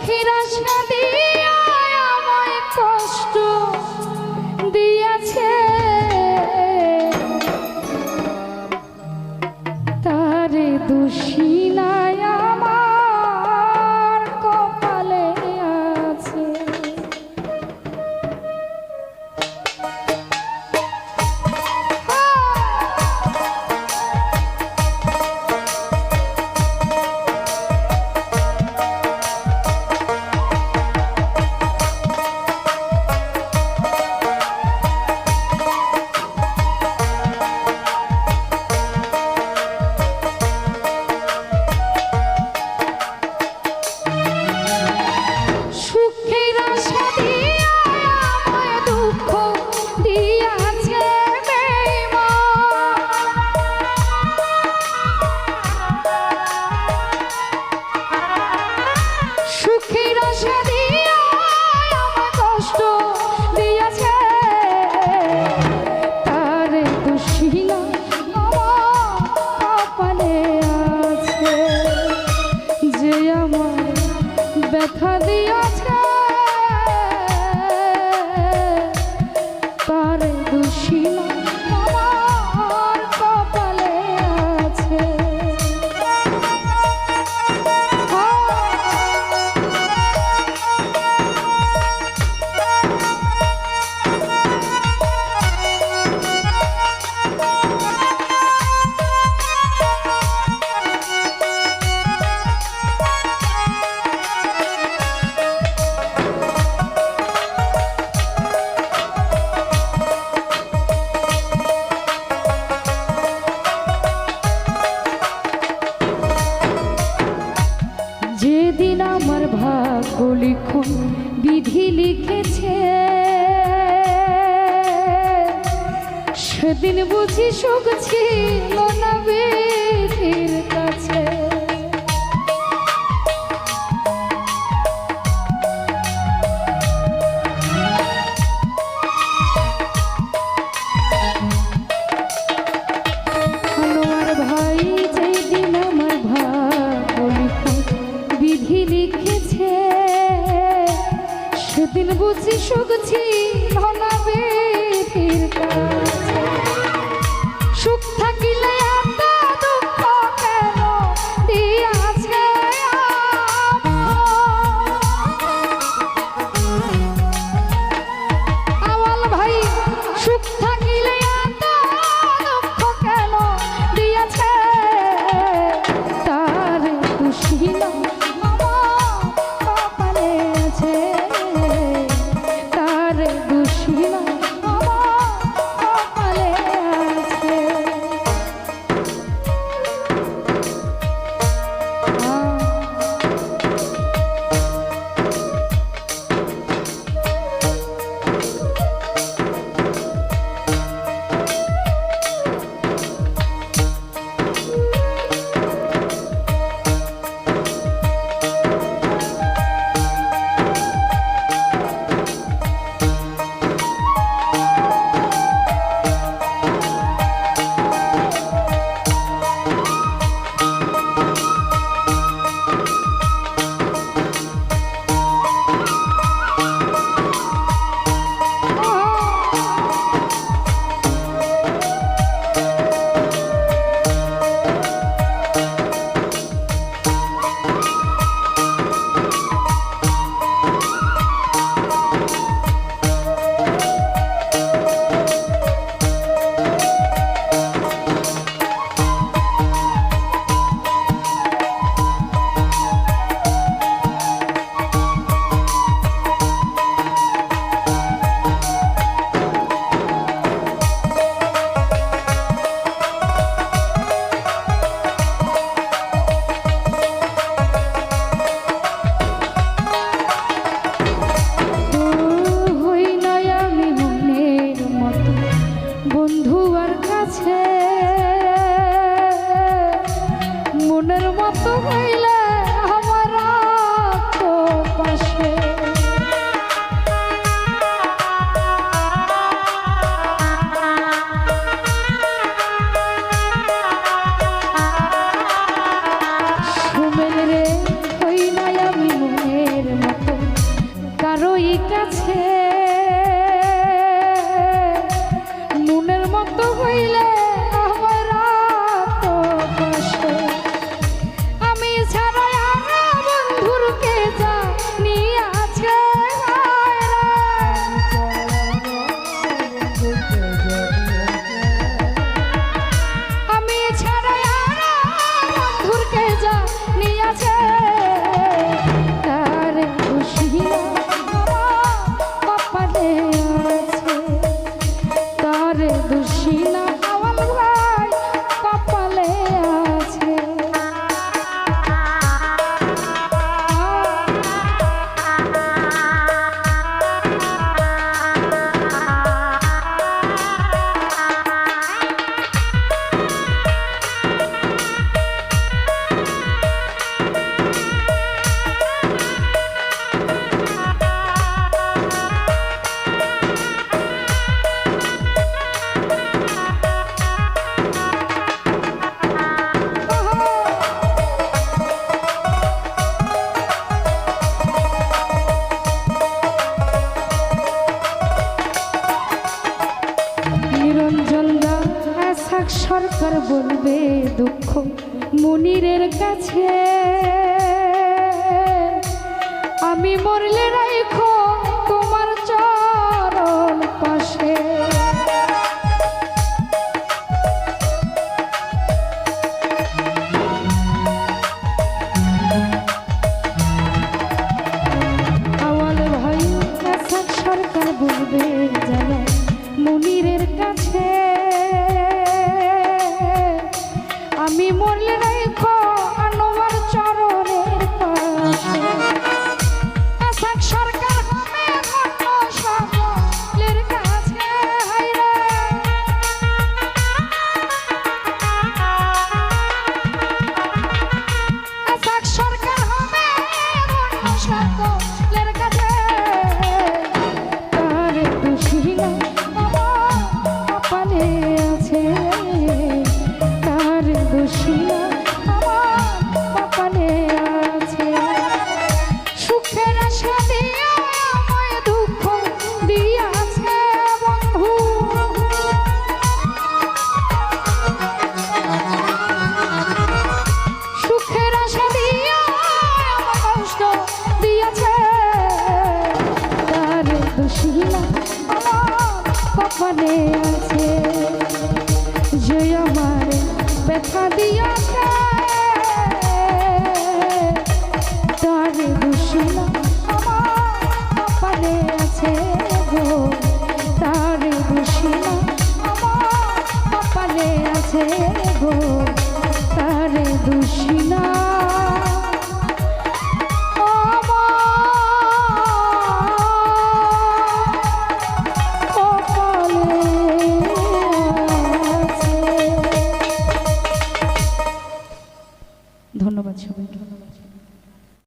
সুখের আশা সেদিন বুঝি সুখ ছিল না বিধির কাছে। ঠিক আছে। নুনের মতো হইলে ডাক সরকার বলবে দুঃখ মনিরের কাছে। আমি মরলে রাইখো море